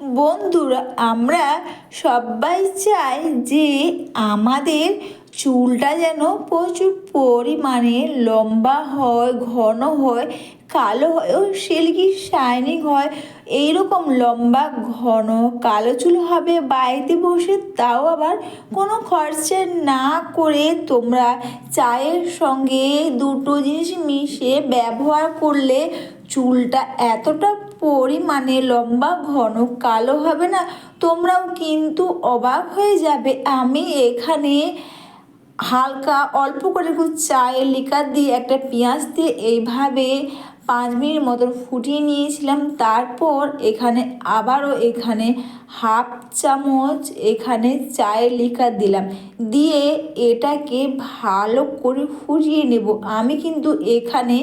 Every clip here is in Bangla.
বন্ধুরা, আমরা সবাই চাই যে আমাদের চুলটা যেন প্রচুর পরিমাণে লম্বা হয়, ঘন হয়, কালো হয় ও সিল্কি, শাইনিং হয়। এইরকম লম্বা, ঘন, কালো চুল হবে, বাড়িতে বসে তাও আবার কোনো খরচা না করে তোমরা চায়ের সঙ্গে দুটো জিনিস মিশিয়ে ব্যবহার করলে চুলটা এতটা পরিমাণে লম্বা, ঘন, কালো হবে না? তোমরাও কিন্তু অবাক হয়ে যাবে। আমি এখানে হালকা অল্প করে একটু চায়ের লিকার দিয়ে একটা পেঁয়াজ দিয়ে এইভাবে পাঁচ মিনিট মতন ফুটিয়ে নিয়েছিলাম। তারপর এখানে আবারও এখানে হাফ চামচ এখানে চায়ের লিকার দিলাম। দিয়ে এটাকে ভালো করে ফুটিয়ে নেব। আমি কিন্তু এখানে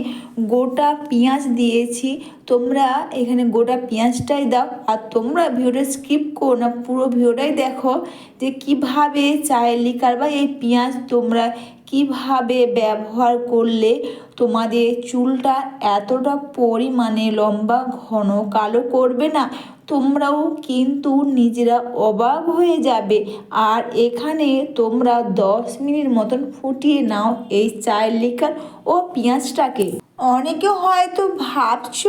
গোটা পেঁয়াজ দিয়েছি। তোমরা এখানে গোটা পেঁয়াজটাই দাও। আর তোমরা ভিডিওটা স্কিপ করো না, পুরো ভিডিওটাই দেখো যে কীভাবে চায়ের লিকার বা এই পেঁয়াজ তোমরা কীভাবে ব্যবহার করলে তোমাদের চুলটা এতটা পরিমাণে লম্বা, ঘন, কালো করবে না? তোমরাও কিন্তু নিজেরা অবাক হয়ে যাবে। আর এখানে তোমরা দশ মিনিট মতন ফুটিয়ে নাও এই চায়ের লিকার ও পেঁয়াজটাকে। অনেকে হয়তো ভাবছ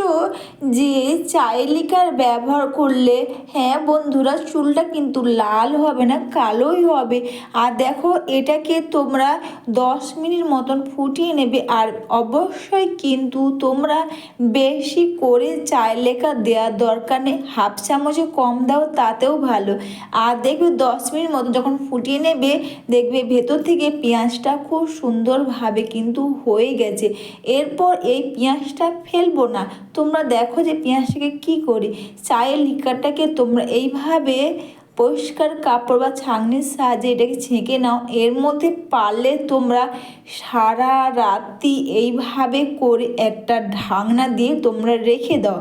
যে চায়ের লিকার ব্যবহার করলে হ্যাঁ বন্ধুরা, চুলটা কিন্তু লাল হবে না, কালোই হবে। আর দেখো, এটাকে তোমরা দশ মিনিট মতন ফুটিয়ে নেবে। আর অবশ্যই কিন্তু তোমরা বেশি করে চায়ের দেওয়ার দরকার নেই। হাফ চামচে কম দাও, তাতেও ভালো। আর দেখবে দশ মিনিট মতো যখন ফুটিয়ে নেবে, দেখবে ভেতর থেকে পেঁয়াজটা খুব সুন্দরভাবে কিন্তু হয়ে গেছে। এরপর এই পেঁয়াজটা ফেলব না। তোমরা দেখো যে পেঁয়াজটাকে কি করি। চায়ের লিকারটাকে তোমরা এইভাবে পরিষ্কার কাপড় বা ছাঁকনির সাহায্যে এটাকে ছেঁকে নাও। এর মধ্যে পারলে তোমরা সারা রাতি এইভাবে করে একটা ঢাকনা দিয়ে তোমরা রেখে দাও।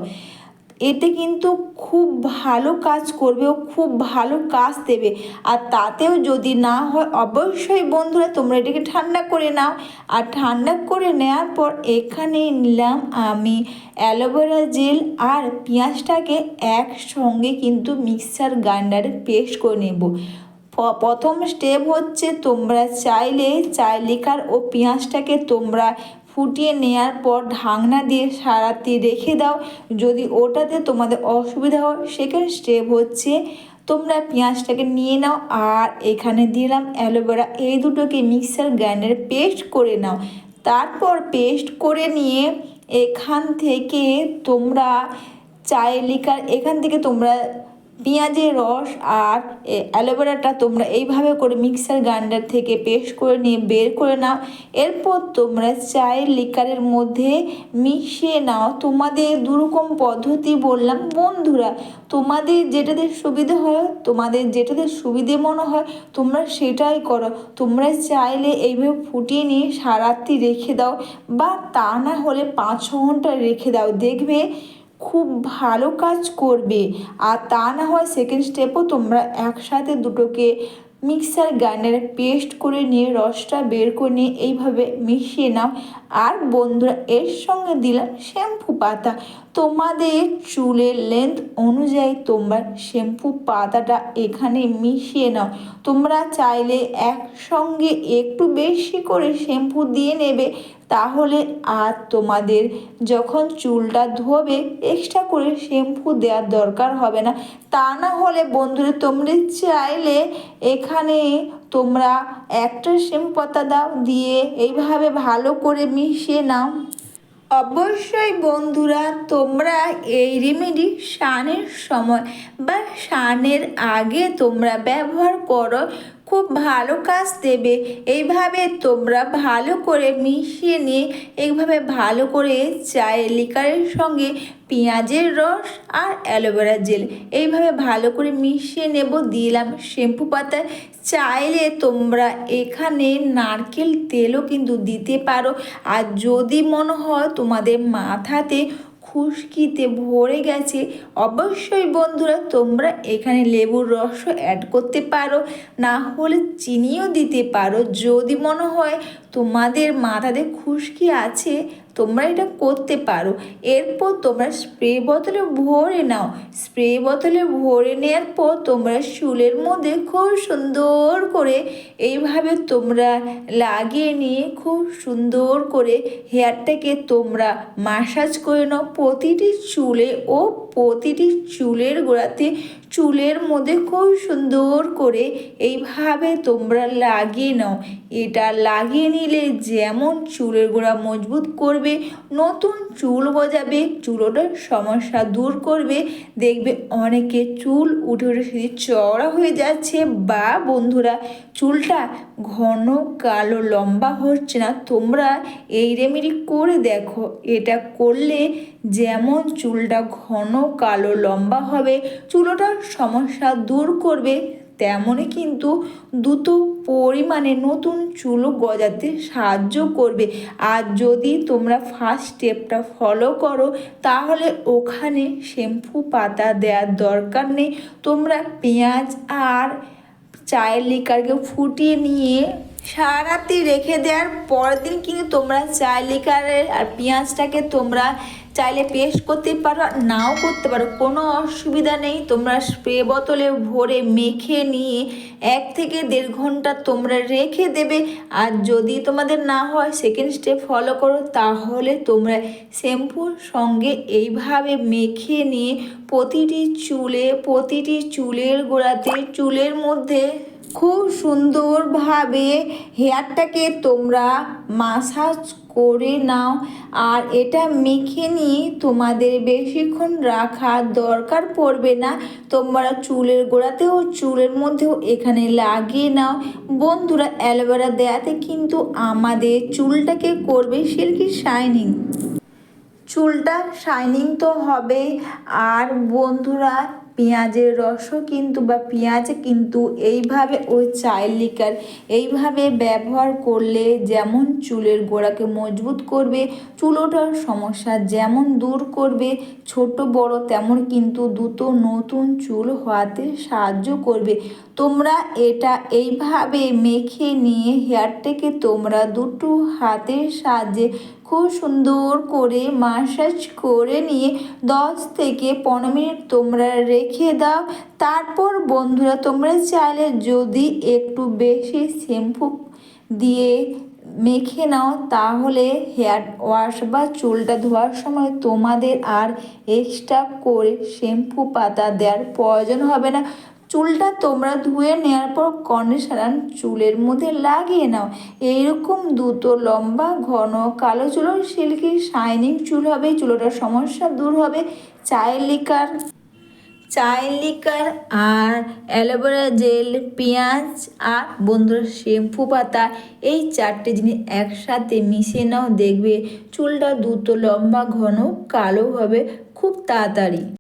এতে কিন্তু খুব ভালো কাজ করবে ও খুব ভালো কাজ দেবে। আর তাতেও যদি না হয়, অবশ্যই বন্ধুরা তোমরা এটাকে ঠান্ডা করে নাও। আর ঠান্ডা করে নেওয়ার পর এখানে নিলাম আমি অ্যালোভেরা জেল আর পেঁয়াজটাকে একসঙ্গে কিন্তু মিক্সার গ্রাইন্ডারে পেস্ট করে নেব। প্রথম স্টেপ হচ্ছে তোমরা চাইলে চাই লিকার ও পেঁয়াজটাকে তোমরা ফুটিয়ে নেওয়ার পর ঢাকনা দিয়ে সারাতে রেখে দাও। যদি ওটাতে তোমাদের অসুবিধা হয় সেকেন্ড স্টেপ হচ্ছে, তোমরা পেঁয়াজটাকে নিয়ে নাও আর এখানে দিলাম অ্যালোভেরা। এই দুটোকে মিক্সার গ্রাইন্ডারে পেস্ট করে নাও। তারপর পেস্ট করে নিয়ে এখান থেকে তোমরা চায়ের লিকার এখান থেকে তোমরা পেঁয়াজের রস আর অ্যালোভেরাটা তোমরা এইভাবে করে মিক্সার গ্রাইন্ডার থেকে পেস্ট করে নিয়ে বের করে নাও। এরপর তোমরা চায়ের লিকারের মধ্যে মিশিয়ে নাও। তোমাদের দুরকম পদ্ধতি বললাম, বন্ধুরা, তোমাদের যেটাতে সুবিধে হয়, তোমাদের যেটাতে সুবিধে মনে হয়, তোমরা সেটাই করো। তোমরা চাইলে এইভাবে ফুটিয়ে নিয়ে সারাত্রি রেখে দাও বা তা না হলে পাঁচ ঘণ্টা রেখে দাও। দেখবে খুব ভালো কাজ করবে। আর তা না হয় সেকেন্ড স্টেপও তোমরা একসাথে দুটোকে মিক্সার গ্রাইন্ডারে পেস্ট করে নিয়ে রসটা বের করে নিয়ে এইভাবে মিশিয়ে নাও। আর বন্ধুরা এর সঙ্গে দিলাম শ্যাম্পু পাতা। তোমাদের চুলের লেন্থ অনুযায়ী তোমরা শ্যাম্পু পাতাটা এখানে মিশিয়ে নাও। তোমরা চাইলে একসঙ্গে একটু বেশি করে শ্যাম্পু দিয়ে নেবে, তাহলে আর তোমাদের যখন চুলটা ধোবে এক্সট্রা করে শ্যাম্পু দেওয়ার দরকার হবে না। তা না হলে বন্ধুরা তোমরা চাইলে এখানে তোমরা একটা সিম পাতা দাও, দিয়ে এইভাবে ভালো করে মিশিয়ে নাও। অবশ্যই বন্ধুরা, তোমরা এই রেমেডি স্নানের সময় বা স্নানের আগে তোমরা ব্যবহার করো খুব ভালো কাজ দেবে। এইভাবে তোমরা ভালো করে মিশিয়ে নিয়ে, এইভাবে ভালো করে চায়ের লিকারের সঙ্গে পেঁয়াজের রস আর অ্যালোভেরা জেল। এইভাবে ভালো করে মিশিয়ে নেব। দিলাম শ্যাম্পু পাতায়। চাইলে তোমরা এখানে নারকেল তেলও কিন্তু দিতে পারো। আর যদি মনে হয় তোমাদের মাথাতে খুশকিতে ভরে গেছে। অবশ্যই বন্ধুরা, তোমরা এখানে লেবুর রসও অ্যাড করতে পারো। না হলে চিনিও দিতে পারো। যদি মনে হয় তোমাদের মাথাতে খুশকি আছে তোমরা এটা করতে পারো। এরপর তোমরা স্প্রে বোতলে ভরে নাও। স্প্রে বোতলে ভরে নেওয়ার পর তোমরা চুলের মধ্যে খুব সুন্দর করে এইভাবে তোমরা লাগিয়ে নিয়ে খুব সুন্দর করে হেয়ারটাকে তোমরা মাসাজ করে নাও। প্রতিটি চুলে ও প্রতিটি চুলের গোড়াতে চুলের মধ্যে খুব সুন্দর করে এইভাবে তোমরা লাগিয়ে নাও। এটা লাগিয়ে নিলে যেমন চুলের গোড়া মজবুত করবে, নতুন চুল গজাবে, চুলোটার সমস্যা দূর করবে। দেখবে অনেকে চুল উঠে উঠে চওড়া হয়ে যাচ্ছে। বা বন্ধুরা, চুলটা ঘন, কালো, লম্বা হচ্ছে না। তোমরা এই রেমেডি করে দেখো। এটা করলে যেমন চুলটা ঘন, কালো, লম্বা হবে, চুলোটার সমস্যা দূর করবে, তেমনই কিন্তু দ্রুত পরিমাণে নতুন চুলো গজাতে সাহায্য করবে। আর যদি তোমরা ফার্স্ট স্টেপটা ফলো করো, তাহলে ওখানে শ্যাম্পু পাতা দেওয়ার দরকার নেই। তোমরা পেঁয়াজ আর চায়ের লিকারকে ফুটিয়ে নিয়ে সারাতে রেখে দেওয়ার পরের দিন কিন্তু তোমরা চায়ের লিকারের আর পেঁয়াজটাকে তোমরা চাইলে পেস্ট করতে পারো, নাও করতে পারো, কোনো অসুবিধা নেই। তোমরা স্প্রে বোতলে ভরে মেখে নিয়ে এক থেকে দেড় ঘণ্টা তোমরা রেখে দেবে। আর যদি তোমাদের না হয় সেকেন্ড স্টেপ ফলো করো, তাহলে তোমরা শ্যাম্পুর সঙ্গে এইভাবে মেখে নিয়ে প্রতিটি চুলে, প্রতিটি চুলের গোড়াতে, চুলের মধ্যে খুব সুন্দরভাবে হেয়ারটাকে তোমরা মাসাজ করে নাও। আর এটা মেখে নিয়ে তোমাদের বেশিক্ষণ রাখার দরকার পড়বে না। তোমরা চুলের গোড়াতেও চুলের মধ্যেও এখানে লাগিয়ে নাও। বন্ধুরা, অ্যালোভেরা দেওয়াতে কিন্তু আমাদের চুলটাকে করবে সিল্কি শাইনিং। চুলটা শাইনিং তো হবেই। আর বন্ধুরা পেঁয়াজের রসও কিন্তু বা পেঁয়াজ কিন্তু এইভাবে ওই চায়ের লিকার এইভাবে ব্যবহার করলে যেমন চুলের গোড়াকে মজবুত করবে চুলোটার সমস্যা যেমন দূর করবে, ছোট বড় তেমন কিন্তু দ্রুত নতুন চুল হওয়াতে সাহায্য করবে। তোমরা এটা এইভাবে মেখে নিয়ে হেয়ারটাকে তোমরা দুটো হাতের সাহায্যে খুব সুন্দর করে মাসাজ করে নিয়ে দশ থেকে পনেরো মিনিট তোমরা রেখে দাও। তারপর বন্ধুরা, তোমরা চাইলে যদি একটু বেশি শ্যাম্পু দিয়ে মেখে নাও, তাহলে হেয়ার ওয়াশ বা চুলটা ধোয়ার সময় তোমাদের আর এক্সট্রা করে শ্যাম্পু পাতা দেওয়ার প্রয়োজন হবে না। চুলটা তোমরা ধুয়ে নেওয়ার পর কন্ডিশনার চুলের মধ্যে লাগিয়ে নাও। এইরকম দুটো লম্বা, ঘন, কালো চুলোর সিল্কি শাইনিং চুল হবে। চুলোটার সমস্যা দূর হবে। চায়ের লিকার চায়ের লিকার আর অ্যালোভেরা জেল, পেঁয়াজ আর বন্ধুরা শ্যাম্পু পাতা, এই চারটে জিনিস একসাথে মিশিয়ে নাও। দেখবে চুলটা দ্রুত লম্বা, ঘন, কালো হবে। খুব তাড়াতাড়ি।